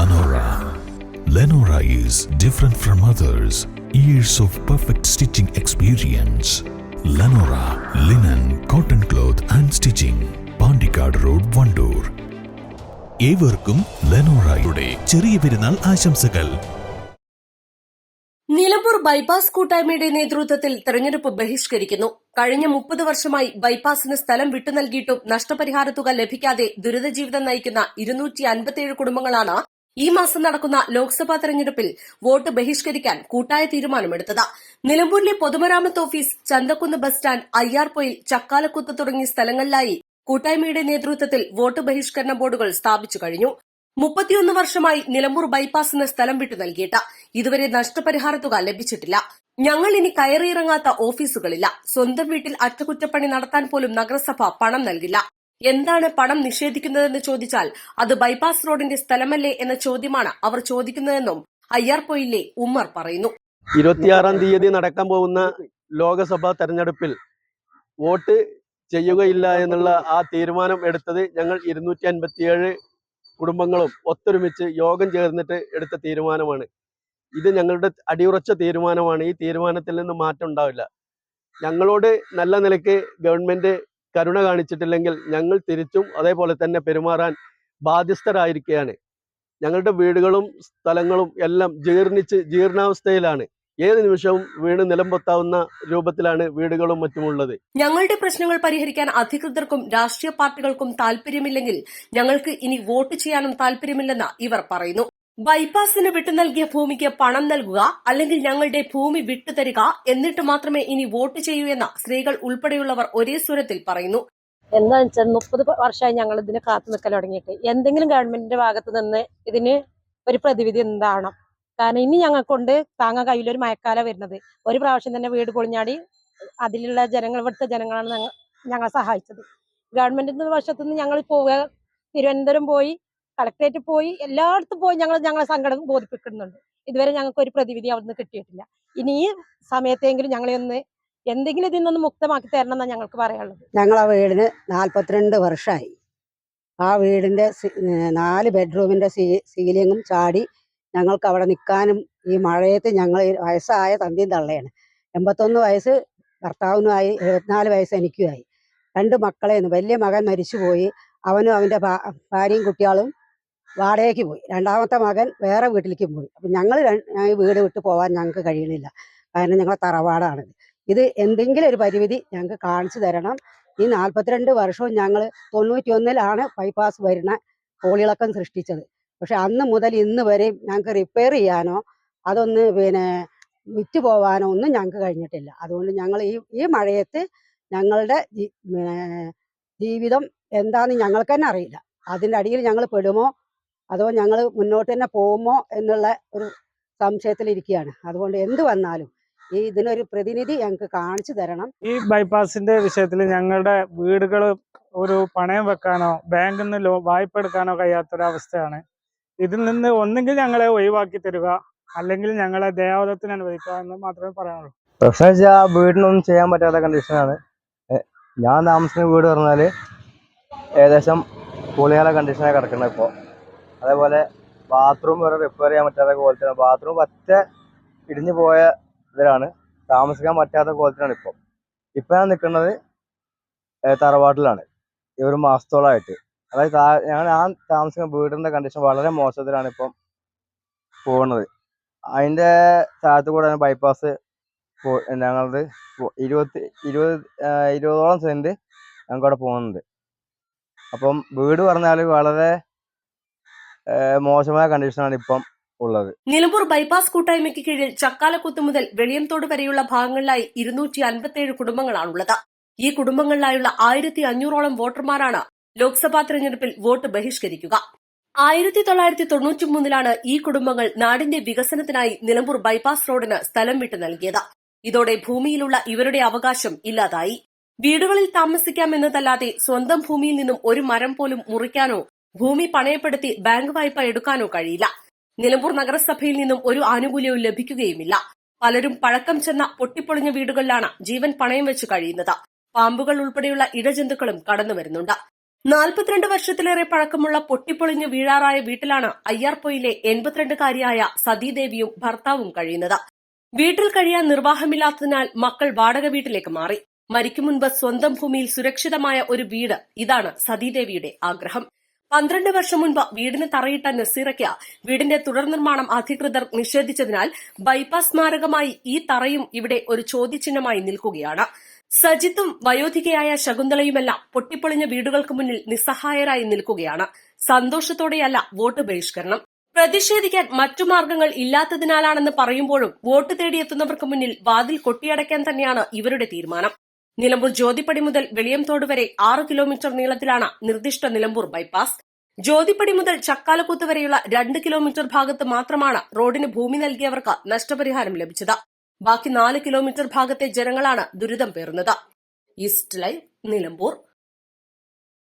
Lenora. Lenora is different from others. Years of perfect stitching experience. Lenora linen, cotton cloth and stitching. Pandikkad road Wandoor ഏവർക്കും ലെനോറയുടെ ചെറിയ പെരുന്നാൾ ആശംസകൾ Nilambur bypass കൂട്ടായ്മയുടെ നേതൃത്വത്തിൽ തെരഞ്ഞെടുപ്പ് ബഹിഷ്കരിക്കുന്നു കഴിഞ്ഞ മുപ്പത് വർഷമായി ബൈപ്പാസിന് സ്ഥലം വിട്ടു നൽകിയിട്ടും നഷ്ടപരിഹാര തുക ലഭിക്കാതെ ദുരിത ജീവിതം നയിക്കുന്ന ഇരുന്നൂറ്റി അൻപത്തിയേഴ് കുടുംബങ്ങളാണ് ഈ മാസം നടക്കുന്ന ലോക്സഭാ തെരഞ്ഞെടുപ്പിൽ വോട്ട് ബഹിഷ്കരിക്കാൻ കൂട്ടായ തീരുമാനമെടുത്തത്. നിലമ്പൂരിലെ പൊതുമരാമത്ത് office Chanthakkunnu bus stand Ayyarpoyil Chakkalakkuthu തുടങ്ങിയ സ്ഥലങ്ങളിലായി കൂട്ടായ്മയുടെ നേതൃത്വത്തിൽ വോട്ട് ബഹിഷ്കരണ ബോർഡുകൾ സ്ഥാപിച്ചു കഴിഞ്ഞു. മുപ്പത്തിയൊന്ന് വർഷമായി നിലമ്പൂർ ബൈപ്പാസിന് സ്ഥലം വിട്ടു നൽകിയിട്ട് ഇതുവരെ നഷ്ടപരിഹാര തുക ലഭിച്ചിട്ടില്ല. ഞങ്ങൾ ഇനി കയറിയിറങ്ങാത്ത ഓഫീസുകളില്ല. സ്വന്തം വീട്ടിൽ അറ്റകുറ്റപ്പണി നടത്താൻ പോലും നഗരസഭ പണം നൽകില്ല. എന്താണ് പണം നിഷേധിക്കുന്നതെന്ന് ചോദിച്ചാൽ അത് ബൈപ്പാസ് റോഡിന്റെ സ്ഥലമല്ലേ എന്ന ചോദ്യമാണ് അവർ ചോദിക്കുന്നതെന്നും അയ്യാർപൊയിലെ ഉമ്മർ പറയുന്നു. ഇരുപത്തിയാറാം തീയതി നടക്കാൻ പോകുന്ന ലോക്സഭാ തെരഞ്ഞെടുപ്പിൽ വോട്ട് ചെയ്യുകയില്ല എന്നുള്ള ആ തീരുമാനം എടുത്തത് ഞങ്ങൾ ഇരുന്നൂറ്റി അൻപത്തിയേഴ് കുടുംബങ്ങളും ഒത്തൊരുമിച്ച് യോഗം ചേർന്നിട്ട് എടുത്ത തീരുമാനമാണ്. ഇത് ഞങ്ങളുടെ അടിയുറച്ച തീരുമാനമാണ്. ഈ തീരുമാനത്തിൽ നിന്ന് മാറ്റം ഉണ്ടാവില്ല. ഞങ്ങളോട് നല്ല നിലയ്ക്ക് ഗവൺമെന്റ് കരുണ കാണിച്ചിട്ടില്ലെങ്കിൽ ഞങ്ങൾ തിരിച്ചും അതേപോലെ തന്നെ പെരുമാറാൻ ബാധ്യസ്ഥരായിരിക്കുകയാണ് ഞങ്ങളുടെ വീടുകളും സ്ഥലങ്ങളും എല്ലാം ജീർണിച്ച് ജീർണാവസ്ഥയിലാണ്. ഏത് നിമിഷവും വീണ് നിലംപൊത്താവുന്ന രൂപത്തിലാണ് വീടുകളും മറ്റുമുള്ളത്. ഞങ്ങളുടെ പ്രശ്നങ്ങൾ പരിഹരിക്കാൻ അധികൃതർക്കും രാഷ്ട്രീയ പാർട്ടികൾക്കും താല്പര്യമില്ലെങ്കിൽ ഞങ്ങൾക്ക് ഇനി വോട്ട് ചെയ്യാനും താല്പര്യമില്ലെന്ന് ഇവർ പറയുന്നു. ബൈപ്പാസിന് വിട്ടു നൽകിയ ഭൂമിക്ക് പണം നൽകുക അല്ലെങ്കിൽ ഞങ്ങളുടെ ഭൂമി വിട്ടുതരിക എന്നിട്ട് മാത്രമേ ഇനി വോട്ട് ചെയ്യൂ എന്ന് സ്ത്രീകൾ ഉൾപ്പെടെയുള്ളവർ ഒരേ സ്വരത്തിൽ പറയുന്നു. എന്താ വെച്ചാൽ മുപ്പത് വർഷമായി ഞങ്ങൾ ഇതിന് കാത്തു നിൽക്കൽ തുടങ്ങിയിട്ട്. എന്തെങ്കിലും ഗവൺമെന്റിന്റെ ഭാഗത്ത് നിന്ന് ഇതിന് ഒരു പ്രതിവിധി എന്താവണം കാരണം ഇനി ഞങ്ങൾക്കൊണ്ട് താങ്ങാൻ കഴിയില്ല ഒരു മഴക്കാലം വരുന്നത്. ഒരു പ്രാവശ്യം തന്നെ വീട് പൊളിഞ്ഞാടി അതിലുള്ള ജനങ്ങൾ ഇവിടുത്തെ ജനങ്ങളാണ് ഞങ്ങൾ സഹായിച്ചത്. ഗവൺമെന്റിന്റെ വശത്തുനിന്ന് ഞങ്ങൾ പോവുക. തിരുവനന്തപുരം പോയി കളക്ടറേറ്റ് പോയി എല്ലായിടത്തും പോയി ഞങ്ങൾ ഞങ്ങളെ സങ്കടം ബോധിപ്പിക്കുന്നുണ്ട്. ഇതുവരെ ഞങ്ങൾക്ക് ഒരു പ്രതിവിധി അവിടുന്ന് കിട്ടിയിട്ടില്ല. ഇനി ഈ സമയത്തെങ്കിലും ഞങ്ങളെ ഒന്ന് എന്തെങ്കിലും ഇതിൽ നിന്ന് മുക്തമാക്കി തരണം എന്നാണ് ഞങ്ങൾക്ക് പറയാനുള്ളത്. ഞങ്ങൾ ആ വീടിന് നാൽപ്പത്തിരണ്ട് വർഷമായി. ആ വീടിന്റെ നാല് ബെഡ്റൂമിന്റെ സീലിങ്ങും ചാടി ഞങ്ങൾക്ക് അവിടെ നിൽക്കാനും ഈ മഴയത്ത് ഞങ്ങൾ വയസ്സായ തന്തിയും തള്ളയാണ്. എൺപത്തൊന്ന് വയസ്സ് ഭർത്താവിനുമായി എഴുപത്തിനാല് വയസ്സ് എനിക്കുമായി. രണ്ട് മക്കളേന്ന് വലിയ മകൻ മരിച്ചുപോയി. അവനും അവന്റെ ഭാര്യയും കുട്ടികളും വാടകയ്ക്ക് പോയി. രണ്ടാമത്തെ മകൻ വേറെ വീട്ടിലേക്ക് പോയി. അപ്പം ഞങ്ങൾ ഈ വീട് വിട്ട് പോകാൻ ഞങ്ങൾക്ക് കഴിയുന്നില്ല. കാരണം ഞങ്ങളെ തറവാടാണ്. ഇത് എന്തെങ്കിലും ഒരു പരിമിതി ഞങ്ങൾക്ക് കാണിച്ചു തരണം. ഈ നാൽപ്പത്തിരണ്ട് വർഷവും ഞങ്ങൾ തൊണ്ണൂറ്റി ഒന്നിലാണ് ബൈപ്പാസ് വരുന്ന കോളിളക്കം സൃഷ്ടിച്ചത്. പക്ഷെ അന്ന് മുതൽ ഇന്ന് വരെയും ഞങ്ങൾക്ക് റിപ്പയർ ചെയ്യാനോ അതൊന്ന് പിന്നെ വിറ്റ് പോവാനോ ഒന്നും ഞങ്ങൾക്ക് കഴിഞ്ഞിട്ടില്ല. അതുകൊണ്ട് ഞങ്ങൾ ഈ ഈ മഴയത്ത് ഞങ്ങളുടെ ജീവിതം എന്താണെന്ന് ഞങ്ങൾക്ക് തന്നെ അറിയില്ല. അതിന്റെ അടിയിൽ ഞങ്ങൾ പെടുമോ അതോ ഞങ്ങൾ മുന്നോട്ട് തന്നെ പോകുമോ എന്നുള്ള ഒരു സംശയത്തിലിരിക്കുകയാണ് അതുകൊണ്ട് എന്ത് വന്നാലും ഈ ഇതിനൊരു പ്രതിനിധി ഞങ്ങൾക്ക് കാണിച്ചു തരണം. ഈ ബൈപ്പാസിന്റെ വിഷയത്തിൽ ഞങ്ങളുടെ വീടുകൾ ഒരു പണയം വെക്കാനോ ബാങ്കിൽ നിന്ന് ലോ വായ്പ എടുക്കാനോ കഴിയാത്തൊരവസ്ഥയാണ്. ഇതിൽ നിന്ന് ഒന്നെങ്കിൽ ഞങ്ങളെ ഒഴിവാക്കി തരിക അല്ലെങ്കിൽ ഞങ്ങളെ ദേവതത്തിന് അനുവദിക്കുക എന്ന് മാത്രമേ പറയാനുള്ളൂ. പ്രശ്നം വെച്ചാൽ വീടിനൊന്നും ചെയ്യാൻ പറ്റാത്ത കണ്ടീഷനാണ് ഞാൻ താമസിക്കുന്ന വീട് പറഞ്ഞാൽ ഏകദേശം പൊളിയാല കണ്ടീഷനാണ് കിടക്കുന്നത് ഇപ്പോൾ അതേപോലെ ബാത്റൂം വരെ റിപ്പയർ ചെയ്യാൻ പറ്റാത്ത കോലത്തിലാണ് ബാത്റൂം പറ്റ ഇടിഞ്ഞു പോയ ഇതിലാണ്. താമസിക്കാൻ പറ്റാത്ത കോലത്തിലാണ് ഇപ്പം. ഇപ്പം ഞാൻ നിൽക്കുന്നത് തറവാട്ടിലാണ്. ഈ ഒരു മാസത്തോളമായിട്ട് അതായത് ഞാൻ ആ താമസിക്കുന്ന വീടിന്റെ കണ്ടീഷൻ വളരെ മോശത്തിലാണ് ഇപ്പം പോകുന്നത് അതിന്റെ താഴത്ത് കൂടെ ബൈപ്പാസ് ഞങ്ങളത് ഇരുപത്തി ഇരുപത് ഇരുപതോളം സെന്റ് ഞങ്ങൾക്ക് അവിടെ പോകുന്നുണ്ട് അപ്പം വീട് പറഞ്ഞാൽ വളരെ മോശമായ കണ്ടീഷനാണ് ഇപ്പം ഉള്ളത്. നിലമ്പൂർ ബൈപ്പാസ് കൂട്ടായ്മയ്ക്ക് കീഴിൽ ചക്കാലക്കുത്ത് മുതൽ വെളിയംതോട് വരെയുള്ള ഭാഗങ്ങളിലായി ഇരുന്നൂറ്റി അൻപത്തിയേഴ് കുടുംബങ്ങളാണുള്ളത്. ഈ കുടുംബങ്ങളിലായുള്ള ആയിരത്തി അഞ്ഞൂറോളം വോട്ടർമാരാണ് ലോക്സഭാ തെരഞ്ഞെടുപ്പിൽ വോട്ട് ബഹിഷ്കരിക്കുക. ആയിരത്തി തൊള്ളായിരത്തി തൊണ്ണൂറ്റി മൂന്നിലാണ് ഈ കുടുംബങ്ങൾ നാടിന്റെ വികസനത്തിനായി നിലമ്പൂർ ബൈപ്പാസ് റോഡിന് സ്ഥലം വിട്ടു നൽകിയത്. ഇതോടെ ഭൂമിയിലുള്ള ഇവരുടെ അവകാശം ഇല്ലാതായി. വീടുകളിൽ താമസിക്കാമെന്നതല്ലാതെ സ്വന്തം ഭൂമിയിൽ നിന്നും ഒരു മരം പോലും മുറിക്കാനോ ഭൂമി പണയപ്പെടുത്തി ബാങ്ക് വായ്പ എടുക്കാനോ കഴിയില്ല. നിലമ്പൂർ നഗരസഭയിൽ നിന്നും ഒരു ആനുകൂല്യവും ലഭിക്കുകയുമില്ല. പലരും പഴക്കം ചെന്ന പൊട്ടിപ്പൊളിഞ്ഞ വീടുകളിലാണ് ജീവൻ പണയം വെച്ച് കഴിയുന്നത്. പാമ്പുകൾ ഉൾപ്പെടെയുള്ള ഇഴജന്തുക്കളും കടന്നു വരുന്നുണ്ട്. നാൽപ്പത്തിരണ്ട് വർഷത്തിലേറെ പഴക്കമുള്ള പൊട്ടിപ്പൊളിഞ്ഞ് വീഴാറായ വീട്ടിലാണ് അയ്യാർപ്പൊയിലെ എൺപത്തിരണ്ടുകാരിയായ സതീദേവിയും ഭർത്താവും കഴിയുന്നത്. വീട്ടിൽ കഴിയാൻ നിർവാഹമില്ലാത്തതിനാൽ മക്കൾ വാടക വീട്ടിലേക്ക് മാറി. മരിക്കും മുൻപ് സ്വന്തം ഭൂമിയിൽ സുരക്ഷിതമായ ഒരു വീട് ഇതാണ് സതീദേവിയുടെ ആഗ്രഹം. പന്ത്രണ്ട് വർഷം മുൻപ് വീടിന് തറയിട്ട നസീറയ്ക്ക് വീടിന്റെ തുടർ നിർമ്മാണം അധികൃതർ നിഷേധിച്ചതിനാൽ ബൈപ്പാസ് സ്മാരകമായി ഈ തറയും ഇവിടെ ഒരു ചോദ്യചിഹ്നമായി നിൽക്കുകയാണ്. സജിത്തും വയോധികയായ ശകുന്തളയുമെല്ലാം പൊട്ടിപ്പൊളിഞ്ഞ വീടുകൾക്ക് മുന്നിൽ നിസ്സഹായരായി നിൽക്കുകയാണ്. സന്തോഷത്തോടെയല്ല വോട്ട് ബഹിഷ്കരണം. പ്രതിഷേധിക്കാൻ മറ്റു മാർഗങ്ങൾ ഇല്ലാത്തതിനാലാണെന്ന് പറയുമ്പോഴും വോട്ട് തേടിയെത്തുന്നവർക്ക് മുന്നിൽ വാതിൽ കൊട്ടിയടയ്ക്കാൻ തന്നെയാണ് ഇവരുടെ തീരുമാനം. നിലമ്പൂർ ജ്യോതിപ്പടി മുതൽ വെളിയംതോട് വരെ ആറ് കിലോമീറ്റർ നീളത്തിലാണ് നിർദ്ദിഷ്ട നിലമ്പൂർ ബൈപ്പാസ്. ജ്യോതിപ്പടി മുതൽ ചക്കാലക്കൂത്ത് വരെയുള്ള രണ്ട് കിലോമീറ്റർ ഭാഗത്ത് മാത്രമാണ് റോഡിന് ഭൂമി നൽകിയവർക്ക് നഷ്ടപരിഹാരം ലഭിച്ചത്. ബാക്കി നാല് കിലോമീറ്റർ ഭാഗത്തെ ജനങ്ങളാണ് ദുരിതം പേറുന്നത്. East live Nilambur.